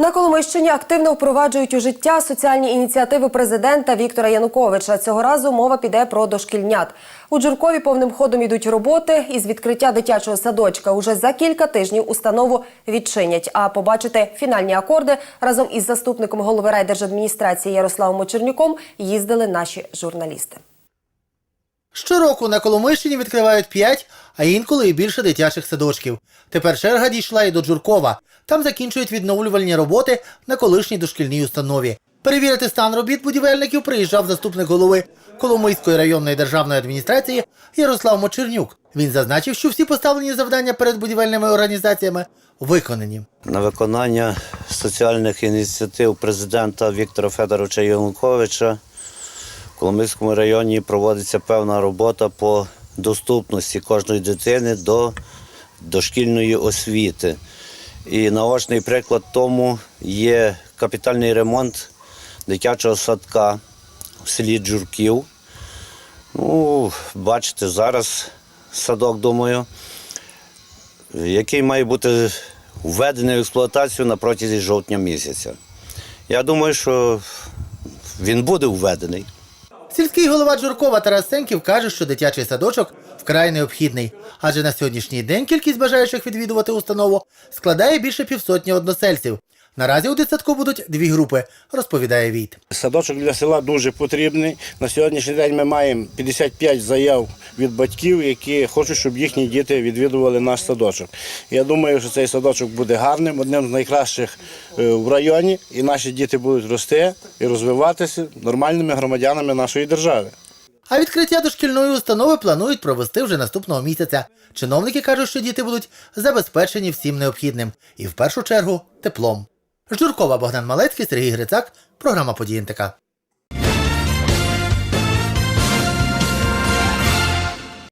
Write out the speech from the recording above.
На Коломийщині активно впроваджують у життя соціальні ініціативи президента Віктора Януковича. Цього разу мова піде про дошкільнят. У Джуркові повним ходом ідуть роботи. Із відкриття дитячого садочка уже за кілька тижнів установу відчинять. А побачити фінальні акорди разом із заступником голови райдержадміністрації Ярославом Очернюком їздили наші журналісти. Щороку на Коломийщині відкривають 5, а інколи і більше дитячих садочків. Тепер черга дійшла і до Джуркова. Там закінчують відновлювальні роботи на колишній дошкільній установі. Перевірити стан робіт будівельників приїжджав заступник голови Коломийської районної державної адміністрації Ярослав Мочернюк. Він зазначив, що всі поставлені завдання перед будівельними організаціями виконані. на виконання соціальних ініціатив президента Віктора Федоровича Януковича в Коломийському районі проводиться певна робота по доступності кожної дитини до дошкільної освіти. І наочний приклад тому є капітальний ремонт дитячого садка в селі Джурків. Ну, бачите, зараз садок, думаю, який має бути введений в експлуатацію на протязі жовтня місяця. Я думаю, що він буде введений. Сільський голова Джуркова Тарас Сенків каже, що дитячий садочок вкрай необхідний, адже на сьогоднішній день кількість бажаючих відвідувати установу складає більше півсотні односельців. Наразі у дитсадку будуть дві групи, розповідає Війт. Садочок для села дуже потрібний. На сьогоднішній день ми маємо 55 заяв від батьків, які хочуть, щоб їхні діти відвідували наш садочок. Я думаю, що цей садочок буде гарним, одним з найкращих е, в районі, і наші діти будуть рости і розвиватися нормальними громадянами нашої держави. А відкриття дошкільної установи планують провести вже наступного місяця. Чиновники кажуть, що діти будуть забезпечені всім необхідним і в першу чергу теплом. Журкова Богдан Малецький, Сергій Грицак, програма «Події НТК».